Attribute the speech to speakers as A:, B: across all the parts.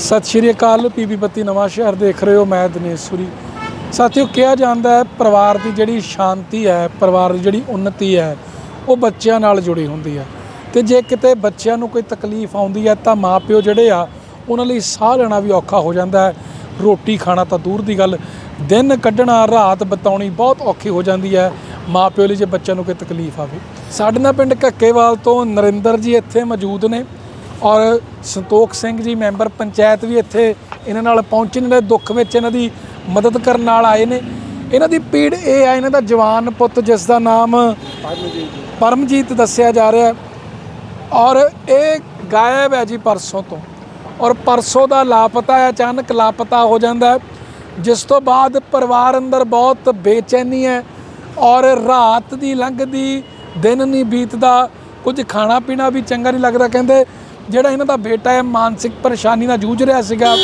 A: ਸਤਿ ਸ਼੍ਰੀ ਅਕਾਲ ਪੀਪੀ ਬੱਤੀ ਨਵਾਂ ਸ਼ਹਿਰ ਦੇਖ ਰਹੇ ਹੋ, ਮੈਂ ਦਿਨੇਸ਼ ਸੂਰੀ। ਸਾਥੀਓ, ਕਿਹਾ ਜਾਂਦਾ ਹੈ, ਪਰਿਵਾਰ ਦੀ ਜਿਹੜੀ ਸ਼ਾਂਤੀ ਹੈ, ਪਰਿਵਾਰ ਦੀ ਜਿਹੜੀ ਉન્નਤੀ ਹੈ, ਉਹ ਬੱਚਿਆਂ ਨਾਲ ਜੁੜੀ ਹੁੰਦੀ ਹੈ। ਤੇ ਜੇ ਕਿਤੇ ਬੱਚਿਆਂ ਨੂੰ ਕੋਈ ਤਕਲੀਫ ਆਉਂਦੀ ਹੈ, ਤਾਂ ਮਾਪਿਓ ਜਿਹੜੇ ਆ, ਉਹਨਾਂ ਲਈ ਸਾਹ ਲੈਣਾ ਵੀ ਔਖਾ ਹੋ ਜਾਂਦਾ ਹੈ। ਰੋਟੀ ਖਾਣਾ ਤਾਂ ਦੂਰ ਦੀ ਗੱਲ। ਦਿਨ ਕੱਢਣਾ, ਰਾਤ ਬਿਤਾਉਣੀ ਬਹੁਤ ਔਖੀ ਹੋ ਜਾਂਦੀ ਹੈ। ਮਾਪਿਓ ਲਈ ਜੇ ਬੱਚਿਆਂ ਨੂੰ ਕੋਈ ਤਕਲੀਫ ਆਵੇ। ਸਾਡੇ ਨਾਲ ਪਿੰਡ ਕੱਕੇਵਾਲ ਤੋਂ ਨਰਿੰਦਰ ਜੀ ਇੱਥੇ ਮੌਜੂਦ ਨੇ। ਔਰ ਸੰਤੋਖ ਸਿੰਘ ਜੀ ਮੈਂਬਰ ਪੰਚਾਇਤ ਵੀ ਇੱਥੇ ਇਹਨਾਂ ਨਾਲ ਪਹੁੰਚੇ ਨੇ ਦੁੱਖ ਵਿੱਚ ਇਹਨਾਂ ਦੀ ਮਦਦ ਕਰਨ ਨਾਲ ਆਏ ਨੇ। ਇਹਨਾਂ ਦੀ ਪੀੜ ਇਹ ਆ, ਇਹਨਾਂ ਦਾ ਜਵਾਨ ਪੁੱਤ ਜਿਸ ਦਾ ਨਾਮ ਪਰਮਜੀਤ ਦੱਸਿਆ ਜਾ ਰਿਹਾ ਔਰ ਇਹ ਗਾਇਬ ਹੈ ਜੀ ਪਰਸੋਂ ਤੋਂ। ਔਰ ਪਰਸੋਂ ਦਾ ਲਾਪਤਾ ਹੈ, ਅਚਾਨਕ ਲਾਪਤਾ ਹੋ ਜਾਂਦਾ ਜਿਸ ਤੋਂ ਬਾਅਦ ਪਰਿਵਾਰ ਅੰਦਰ ਬਹੁਤ ਬੇਚੈਨੀ ਹੈ ਔਰ ਰਾਤ ਦੀ ਲੰਘਦੀ, ਦਿਨ ਨਹੀਂ ਬੀਤਦਾ। ਕੁਝ ਖਾਣਾ ਪੀਣਾ ਵੀ ਚੰਗਾ ਨਹੀਂ ਲੱਗਦਾ, ਕਹਿੰਦੇ ਜਿਹੜਾ ਇਹਨਾਂ ਦਾ ਬੇਟਾ ਹੈ ਮਾਨਸਿਕ ਪਰੇਸ਼ਾਨੀ ਨਾਲ ਜੂਝ ਰਿਹਾ ਸੀਗਾ।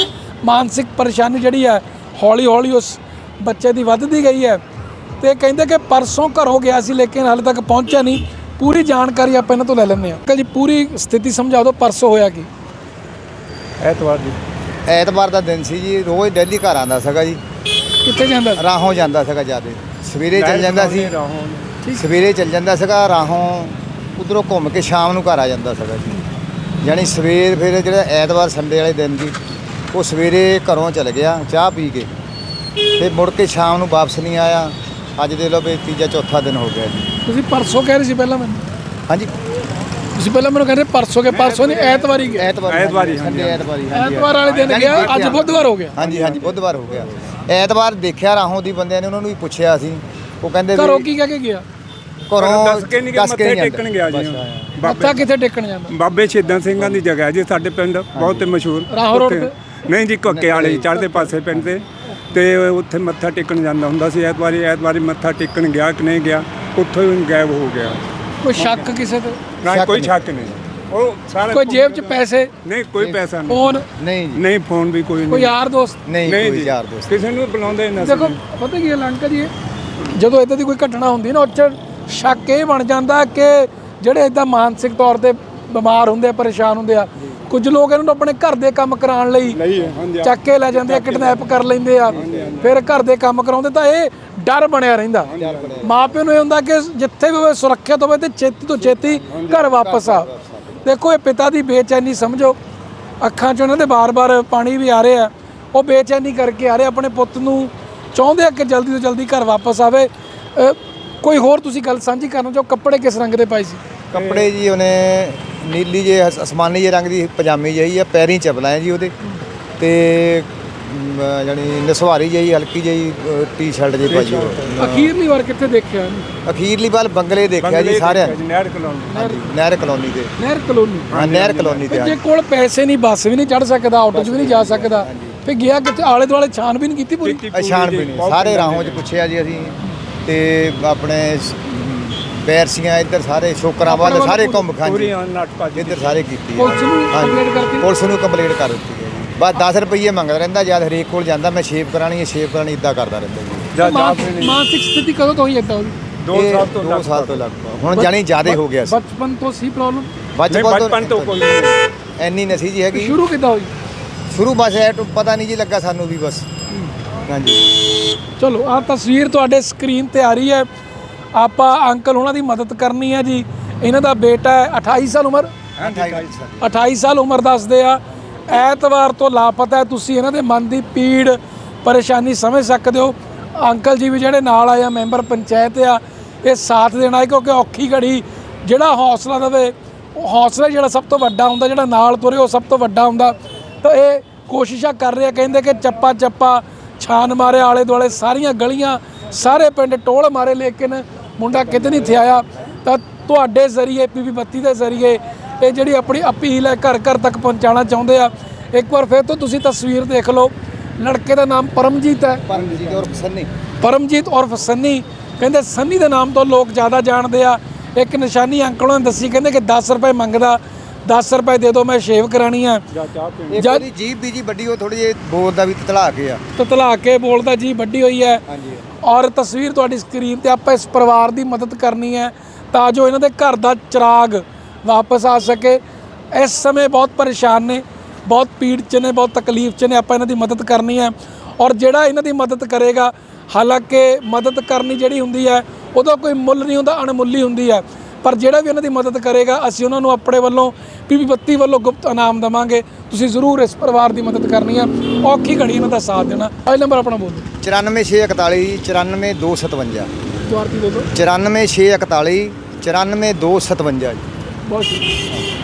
A: ਮਾਨਸਿਕ ਪਰੇਸ਼ਾਨੀ ਜਿਹੜੀ ਹੈ ਹੌਲੀ ਹੌਲੀ ਉਸ ਬੱਚੇ ਦੀ ਵੱਧਦੀ ਗਈ ਹੈ। ਤੇ ਕਹਿੰਦੇ ਕਿ ਪਰਸੋਂ ਘਰੋਂ ਗਿਆ ਸੀ ਲੇਕਿਨ ਹਾਲੇ ਤੱਕ ਪਹੁੰਚਿਆ ਨਹੀਂ। ਪੂਰੀ ਜਾਣਕਾਰੀ ਆਪਾਂ ਇਹਨਾਂ ਤੋਂ ਲੈ ਲੈਂਦੇ ਹਾਂ। ਅੰਕਲ ਜੀ ਪੂਰੀ ਸਥਿਤੀ ਸਮਝਾ ਦਿਓ ਪਰਸੋਂ ਹੋਇਆ ਕੀ?
B: ਐਤਵਾਰ ਦੀ
C: ਐਤਵਾਰ ਦਾ ਦਿਨ ਸੀ ਜੀ ਰੋਜ਼ ਡੇਲੀ ਘਰ ਆਉਂਦਾ ਸੀਗਾ ਜੀ।
A: ਕਿੱਥੇ ਜਾਂਦਾ ਸੀ?
C: ਰਾਹੋਂ ਜਾਂਦਾ ਸੀਗਾ ਜਿਆਦੇ। ਸਵੇਰੇ ਚੱਲ ਜਾਂਦਾ ਸੀ। ਸਵੇਰੇ ਚੱਲ ਜਾਂਦਾ ਸੀਗਾ ਰਾਹੋਂ ਉਧਰੋਂ ਘੁੰਮ ਕੇ ਸ਼ਾਮ ਨੂੰ ਘਰ ਆ ਜਾਂਦਾ ਸੀਗਾ ਜੀ। ਯਾਨੀ ਸਵੇਰ ਫਿਰ ਜਿਹੜਾ ਐਤਵਾਰ ਸੰਡੇ ਵਾਲੇ ਦਿਨ ਜੀ ਉਹ ਸਵੇਰੇ ਘਰੋਂ ਚਲ ਗਿਆ ਚਾਹ ਪੀ ਕੇ। ਤੇ ਮੁੜ ਕੇ ਸ਼ਾਮ ਨੂੰ ਵਾਪਸ ਨਹੀਂ ਆਇਆ। ਅੱਜ ਦੇ ਲੋ ਵੀ ਤੀਜਾ ਚੌਥਾ ਦਿਨ ਹੋ ਗਿਆ ਜੀ।
A: ਤੁਸੀਂ ਪਰਸੋਂ ਕਹਿ ਰਹੇ ਸੀ ਪਹਿਲਾਂ ਮੈਨੂੰ?
C: ਹਾਂਜੀ।
A: ਤੁਸੀਂ ਪਹਿਲਾਂ ਮੈਨੂੰ ਕਹਿੰਦੇ ਪਰਸੋਂ ਕੇ ਪਰਸੋਂ ਨਹੀਂ ਐਤਵਾਰ ਹੀ ਗਿਆ।
C: ਐਤਵਾਰ
B: ਐਤਵਾਰ ਹੀ,
C: ਸੰਡੇ
B: ਹਾਂਜੀ।
C: ਐਤਵਾਰ ਹੀ ਹਾਂਜੀ।
A: ਐਤਵਾਰ ਵਾਲੇ ਦਿਨ ਗਿਆ ਅੱਜ। ਬੁੱਧਵਾਰ ਹੋ ਗਿਆ।
C: ਹਾਂਜੀ ਹਾਂਜੀ ਬੁੱਧਵਾਰ ਹੋ ਗਿਆ। ਐਤਵਾਰ ਦੇਖਿਆ ਰਾਹੋਂ ਦੀ ਬੰਦਿਆਂ ਨੇ ਉਹਨਾਂ ਨੂੰ ਵੀ ਪੁੱਛਿਆ ਸੀ। ਉਹ ਕਹਿੰਦੇ
A: ਘਰੋਂ
C: ਵੀ
A: ਕੀ ਕਹਿ ਕੇ ਗਿਆ?
C: ਘਰੋਂ
B: ਦੱਸ ਕੇ ਨਹੀਂ ਗਿਆ ਮੱਥੇ ਟੇਕਣ ਗਿਆ ਜੀ
C: ਬਸ ਆਇਆ।
A: ਮੱਥਾ ਕਿੱਥੇ ਟੇਕਣ ਜਾਂਦਾ?
B: ਬਾਬੇ ਸ਼ਹੀਦਾਂ ਸਿੰਘਾਂ ਦੀ ਜਗ੍ਹਾ ਹੈ ਜੀ ਸਾਡੇ ਪਿੰਡ ਬਹੁਤ ਮਸ਼ਹੂਰ।
A: ਰਾਹੋਂ ਰੋਡ
B: ਉੱਥੇ- ਨਹੀਂ ਜੀ ਕੋਕੇ ਵਾਲੇ ਚੜ੍ਹਦੇ ਪਾਸੇ ਪਿੰਡ ਤੇ। ਤੇ ਉੱਥੇ ਮੱਥਾ ਟੇਕਣ ਜਾਂਦਾ ਹੁੰਦਾ ਸੀ ਐਤਵਾਰੀ ਐਤਵਾਰੀ ਮੱਥਾ ਟੇਕਣ ਗਿਆ ਕਿ ਨਹੀਂ ਗਿਆ ਉੱਥੋਂ ਹੀ ਗਾਇਬ ਹੋ ਗਿਆ।
A: ਕੋਈ ਸ਼ੱਕ ਕਿਸੇ ਤੇ?
B: ਨਾ
C: ਸ਼ੱਕ
B: ਕੋਈ
C: ਨਹੀਂ।
B: ਸ਼ੱਕ ਨਹੀਂ। ਉਹ ਸਾਰਾ
A: ਕੋਈ ਜੇਬ 'ਚ ਪੈਸੇ?
B: ਨਹੀਂ ਕੋਈ ਪੈਸਾ ਨਹੀਂ।
A: ਫੋਨ?
C: ਨਹੀਂ ਜੀ।
B: ਨਹੀਂ ਫੋਨ ਵੀ ਕੋਈ
A: ਕੋਈ
B: ਨਹੀਂ।
A: ਯਾਰ ਦੋਸਤ?
C: ਨਹੀਂ ਕੋਈ
B: ਜੀ।
C: ਯਾਰ ਦੋਸਤ।
B: ਕਿਸੇ ਨੂੰ ਬੁਲਾਉਂਦੇ ਨਾ
A: ਦੇਖੋ ਪਤਾ ਕੀ ਹੈ ਲੰਕਾ ਜੀ ਜਦੋਂ ਇਦਾਂ ਦੀ ਕੋਈ ਘਟਨਾ ਹੁੰਦੀ ਨਾ ਉਹ 'ਚ ਸ਼ੱਕ ਇਹ ਬਣ ਜਾਂਦਾ ਕਿ ਜਿਹੜੇ ਇਦਾਂ ਮਾਨਸਿਕ ਤੌਰ ਤੇ ਬਿਮਾਰ ਹੁੰਦੇ ਆ ਪਰੇਸ਼ਾਨ ਹੁੰਦੇ ਆ ਕੁਝ ਲੋਕ ਇਹਨਾਂ ਨੂੰ ਆਪਣੇ ਘਰ ਦੇ ਕੰਮ ਕਰਾਉਣ ਲਈ ਚੱਕ ਕੇ ਲੈ ਜਾਂਦੇ ਆ ਕਿਡਨੈਪ ਕਰ ਲੈਂਦੇ ਆ। ਫਿਰ ਘਰ ਦੇ ਕੰਮ ਕਰਾਉਂਦੇ ਤਾਂ ਇਹ ਡਰ ਬਣਿਆ ਰਹਿੰਦਾ। ਮਾਪਿਆਂ ਨੂੰ ਇਹ ਹੁੰਦਾ ਕਿ ਜਿੱਥੇ ਵੀ ਹੋਵੇ ਸੁਰੱਖਿਅਤ ਹੋਵੇ ਤੇ ਛੇਤੀ ਤੋਂ ਛੇਤੀ ਘਰ ਵਾਪਸ ਆ। ਦੇਖੋ ਇਹ ਪਿਤਾ ਦੀ ਬੇਚੈਨੀ ਸਮਝੋ। ਅੱਖਾਂ 'ਚੋਂ ਇਹਨਾਂ ਦੇ ਬਾਰ-ਬਾਰ ਪਾਣੀ ਵੀ ਆ ਰਿਹਾ। ਆ ਉਹ ਬੇਚੈਨੀ ਕਰਕੇ ਆ ਰਹੇ। ਆਪਣੇ ਪੁੱਤ ਨੂੰ ਚਾਹੁੰਦੇ ਆ ਕਿ ਜਲਦੀ ਤੋਂ ਜਲਦੀ ਘਰ ਵਾਪਸ ਆਵੇ। ਕੋਈ ਹੋਰ ਤੁਸੀਂ ਗੱਲ ਸਾਂਝੀ ਕਰਨਾ ਚਾਹੋ ਕੱਪੜੇ ਕਿਸ ਰੰਗ ਦੇ ਪਾਏ ਸੀ?
C: ਕੱਪੜੇ ਜੀ ਉਹਨੇ ਨੀਲੀ ਜੇ ਅਸ- ਅਸਮਾਨੀ ਜੇ ਰੰਗ ਦੀ ਪਜਾਮੀ ਜਿਹੀ ਆ ਪੈਰੀਂ ਚੱਪਲਾਂ ਹੈ ਜੀ ਉਹਦੇ। ਤੇ ਮ, ਜਾਣੀ ਨਸਵਾਰੀ ਜਿਹੀ ਹਲਕੀ ਜਿਹੀ ਟੀ-ਸ਼ਰਟ ਜਿਹੀ ਪਾਈ
A: ਅਖੀਰਲੀ ਵਾਰ ਕਿੱਥੇ ਦੇਖਿਆ ਇਹਨੂੰ?
C: ਅਖੀਰਲੀ ਵੱਲ ਬੰਗਲੇ ਦੇਖਿਆ ਜੀ ਸਾਰਿਆਂ ਨੇ।
B: ਨਹਿਰ ਕਲੋਨੀ।
C: ਹਾਂਜੀ ਨਹਿਰ ਕਲੋਨੀ ਤੇ।
A: ਨਹਿਰ ਕਲੋਨੀ।
C: ਹਾਂ ਨਹਿਰ ਕਲੋਨੀ ਤੇ
A: ਵੀ ਜੇ ਕੋਲ ਪੈਸੇ ਨਹੀਂ ਬੱਸ ਵੀ ਨਹੀਂ ਚੜ ਸਕਦਾ ਆਟੋ 'ਚ ਵੀ ਨਹੀਂ ਜਾ ਸਕਦਾ ਫੇ ਗਿਆ ਕਿਤੇ ਆਲੇ ਦੁਆਲੇ ਛਾਣਬੀਨ ਕੀਤੀ ਪੂਰੀ
C: ਅਸ਼ਾਨ ਵੀ ਨਹੀਂ ਸਾਰੇ ਰਾਹੋਂ 'ਚ ਪੁੱਛਿਆ ਜੀ ਅਸੀਂ। ਤੇ ਆਪਣੇ ਬੈਰਸੀਆਂ ਇੱਧਰ ਸਾਰੇ ਸ਼ੋਕਰਾਂ ਵੱਲ ਸਾਰੇ ਘੁੰਮ ਖਾਂ
B: ਪੂਰੀ
C: ਜੀ
B: ਨੱਟ ਭੱਜ
C: ਇੱਧਰ ਸਾਰੇ ਕੀਤੀ ਹੈ।
A: ਪੁਲਿਸ ਨੂੰ
C: ਹਾਂਜੀ।
A: ਕੰਪਲੇਂਟ ਕਰਤੀ
C: ਪੁਲਿਸ ਨੂੰ ਕੰਪਲੇਂਟ ਕਰ ਦਿੱਤੀ ਹੈ ਬਸ 10 ਰੁਪਏ ਮੰਗਦਾ ਰਹਿੰਦਾ ਜਦ ਹਰੇਕ ਕੋਲ ਜਾਂਦਾ ਮੈਂ ਸ਼ੇਪ ਕਰਾਣੀ ਹੈ ਸ਼ੇਪ ਕਰਾਣੀ ਇਦਾਂ ਕਰਦਾ ਰਹਿੰਦਾ ਜੀ।
A: ਮਾਨਸਿਕ ਸਥਿਤੀ ਕਦੋਂ ਤੋਂ ਹੋਈ ਏਦਾਂ ਉਹਦੀ
B: ਦੋ?
C: ਇਹ
B: ਸਾਲ ਤੋਂ
C: ਦੋ
B: ਲੱਗ
C: ਸਾਲ ਤੋਂ ਲਗਭਗ ਹੁਣ ਜਾਣੀ ਜ਼ਿਆਦਾ ਹੋ ਗਿਆ ਸੀ।
A: ਬਚਪਨ ਤੋਂ ਸੀ ਪ੍ਰੋਬਲਮ
B: ਬਚਪਨ ਤੋਂ ਕੋਈ ਨਹੀਂ।
C: ਐਨੀ ਨਸੀ ਜੀ ਹੈਗੀ।
A: ਸ਼ੁਰੂ ਕਿੱਦਾਂ ਹੋਈ?
C: ਸ਼ੁਰੂ ਬਸ ਐ ਪਤਾ ਨਹੀਂ ਜੀ ਲੱਗਾ ਸਾਨੂੰ ਵੀ ਬਸ। ਹਾਂਜੀ।
A: ਚਲੋ ਆਹ ਤਸਵੀਰ ਤੁਹਾਡੇ ਸਕਰੀਨ ਤੇ ਆ ਰਹੀ ਹੈ। ਆਪਾਂ ਅੰਕਲ ਉਹਨਾਂ ਦੀ ਮਦਦ ਕਰਨੀ ਹੈ ਜੀ। ਇਹਨਾਂ ਦਾ ਬੇਟਾ ਹੈ 28 ਸਾਲ ਉਮਰ। 28 ਸਾਲ। ਉਮਰ ਦੱਸਦੇ ਆ। ਐਤਵਾਰ ਤੋਂ ਲਾਪਤਾ ਹੈ ਤੁਸੀਂ ਇਹਨਾਂ ਦੇ ਮਨ ਦੀ ਪੀੜ ਪਰੇਸ਼ਾਨੀ ਸਮਝ ਸਕਦੇ ਹੋ। ਅੰਕਲ ਜੀ ਵੀ ਜਿਹੜੇ ਨਾਲ ਆਏ ਆ ਮੈਂਬਰ ਪੰਚਾਇਤ ਆ ਇਹ ਸਾਥ ਦੇਣਾ ਹੈ ਕਿਉਂਕਿ ਔਖੀ ਘੜੀ ਜਿਹੜਾ ਹੌਸਲਾ ਦੇਵੇ ਉਹ ਹੌਸਲਾ ਜਿਹੜਾ ਸਭ ਤੋਂ ਵੱਡਾ ਹੁੰਦਾ ਜਿਹੜਾ ਨਾਲ ਤੁਰੇ ਉਹ ਸਭ ਤੋਂ ਵੱਡਾ ਹੁੰਦਾ। ਤਾਂ ਇਹ ਕੋਸ਼ਿਸ਼ਾਂ ਕਰ ਰਹੇ ਆ ਕਹਿੰਦੇ ਕਿ ਚੱਪਾ ਚੱਪਾ ਛਾਨ ਮਾਰੇ ਆਲੇ ਦੁਆਲੇ ਸਾਰੀਆਂ ਗਲੀਆਂ ਸਾਰੇ ਪਿੰਡ ਟੋਲ ਮਾਰੇ ਲੇਕਿਨ ਮੁੰਡਾ ਕਿਤੇ ਨਹੀਂ ਥਿਆਇਆ ਤਾਂ ਤੁਹਾਡੇ ਜ਼ਰੀਏ ਪੀਪੀ ਬੱਤੀ ਦੇ ਜ਼ਰੀਏ ਇਹ ਜਿਹੜੀ ਆਪਣੀ ਅਪੀਲ ਹੈ ਘਰ ਘਰ ਤੱਕ ਪਹੁੰਚਾਉਣਾ ਚਾਹੁੰਦੇ ਆ। ਇੱਕ ਵਾਰ ਫਿਰ ਤੋਂ ਤੁਸੀਂ ਤਸਵੀਰ ਦੇਖ ਲਓ। ਲੜਕੇ ਦਾ ਨਾਮ ਪਰਮਜੀਤ ਹੈ।
C: ਪਰਮਜੀਤ ਔਰ ਸੰਨੀ।
A: ਪਰਮਜੀਤ ਉਰਫ ਸੰਨੀ। ਕਹਿੰਦੇ ਸੰਨੀ ਦੇ ਨਾਮ ਤੋਂ ਲੋਕ ਜ਼ਿਆਦਾ ਜਾਣਦੇ ਆ। ਇੱਕ ਨਿਸ਼ਾਨੀ ਅੰਕਲ ਨੇ ਦੱਸੀ ਕਹਿੰਦੇ ਕਿ 10 ਰੁਪਏ ਮੰਗਦਾ। 10 ਰੁਪਏ ਦੇ ਦਿਓ ਮੈਂ ਸ਼ੇਵ ਕਰਾਣੀ ਆ।
C: ਇੱਕ ਉਹਦੀ ਜੀਬ ਵੀ ਜੀ ਵੱਡੀ ਉਹ ਥੋੜੀ ਜਿਹੀ ਬੋਲਦਾ ਵੀ ਤਤਲਾ ਕੇ ਆ।
A: ਤਤਲਾ ਕੇ ਬੋਲਦਾ ਜੀ ਵੱਡੀ ਹੋਈ ਹੈ।
C: ਹਾਂਜੀ।
A: ਔਰ ਤਸਵੀਰ ਤੁਹਾਡੀ ਸਕਰੀਨ ਤੇ ਆਪਾਂ ਇਸ ਪਰਿਵਾਰ ਦੀ ਮਦਦ ਕਰਨੀ ਹੈ ਤਾਂ ਜੋ ਇਹਨਾਂ ਦੇ ਘਰ ਦਾ ਚਿਰਾਗ ਵਾਪਸ ਆ ਸਕੇ। ਇਸ ਸਮੇਂ ਬਹੁਤ ਪਰੇਸ਼ਾਨ ਨੇ ਬਹੁਤ ਪੀੜ 'ਚ ਨੇ ਬਹੁਤ ਤਕਲੀਫ 'ਚ ਨੇ ਆਪਾਂ ਇਹਨਾਂ ਦੀ ਮਦਦ ਕਰਨੀ ਹੈ। ਔਰ ਜਿਹੜਾ ਇਹਨਾਂ ਦੀ ਮਦਦ ਕਰੇਗਾ ਹਾਲਾਂਕਿ ਮਦਦ ਕਰਨੀ ਜਿਹੜੀ ਹੁੰਦੀ ਹੈ ਉਹਦਾ ਕੋਈ ਮੁੱਲ ਨਹੀਂ ਹੁੰਦਾ ਅਣਮੁੱਲੀ ਹੁੰਦੀ ਹੈ। ਪਰ ਜਿਹੜਾ ਵੀ ਇਹਨਾਂ ਦੀ ਮਦਦ ਕਰੇਗਾ ਅਸੀਂ ਉਹਨਾਂ ਨੂੰ ਆਪਣੇ ਵੱਲੋਂ ਪੀਪੀ ਬੱਤੀ ਵੱਲੋਂ ਗੁਪਤ ਇਨਾਮ ਦੇਵਾਂਗੇ। ਤੁਸੀਂ ਜ਼ਰੂਰ ਇਸ ਪਰਿਵਾਰ ਦੀ ਮਦਦ ਕਰਨੀ ਹੈ ਔਖੀ ਘੜੀ ਇਹਨਾਂ ਦਾ ਸਾਥ ਦੇਣਾ। ਮੋਬਾਈਲ ਨੰਬਰ ਆਪਣਾ ਬੋਲੋ
C: 94641 94257
A: ਦੁਆਰਤੀ ਬੋਲੋ
C: 94641 94257 ਜੀ।
A: ਬਹੁਤ ਸ਼ੁਕਰੀਆ।